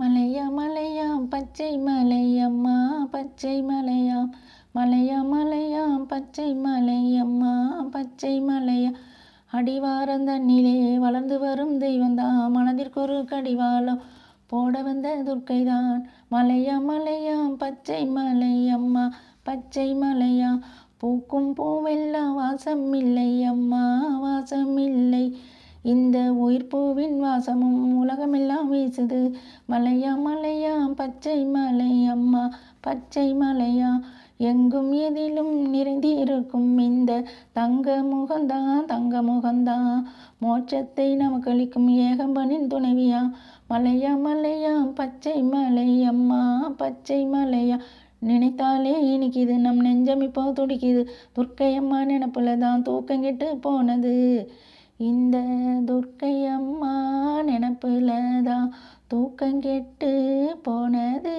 மலையா மலையாம் பச்சை மலையம்மா பச்சை மலையாம். மலையா மலையாம் பச்சை மலையம்மா பச்சை மலையா. அடிவாரம் தண்ணிலே வளர்ந்து வரும் தெய்வந்தான் மனதிற்கொரு கடிவாளம் போட வந்த துர்க்கைதான். மலையா மலையாம் பச்சை மலையம்மா பச்சை மலையா. பூக்கும் பூவெல்லாம் வாசம் இல்லை அம்மா வாசம் இல்லை. இந்த உயிர்ப்பூவின் வாசமும் உலகமெல்லாம் வீசுது. மலையா மலையா பச்சை மலை அம்மா பச்சை மலையா. எங்கும் எதிலும் நிறைந்திருக்கும் இந்த தங்க முகந்தான் தங்க முகந்தான் மோட்சத்தை நமக்கு அளிக்கும் ஏகம்பனின் துணைவியா. மலையா மலையா பச்சை மலை அம்மா பச்சை மலையா. நினைத்தாலே இனிக்குது நம் நெஞ்சம் இப்போ துடிக்குது. துர்க்கையம்மா நினப்புல தான் தூக்கம் கெட்டு போனது. இந்த துர்க்கையம்மா நினப்புல தான் தூக்கம் கெட்டு போனது.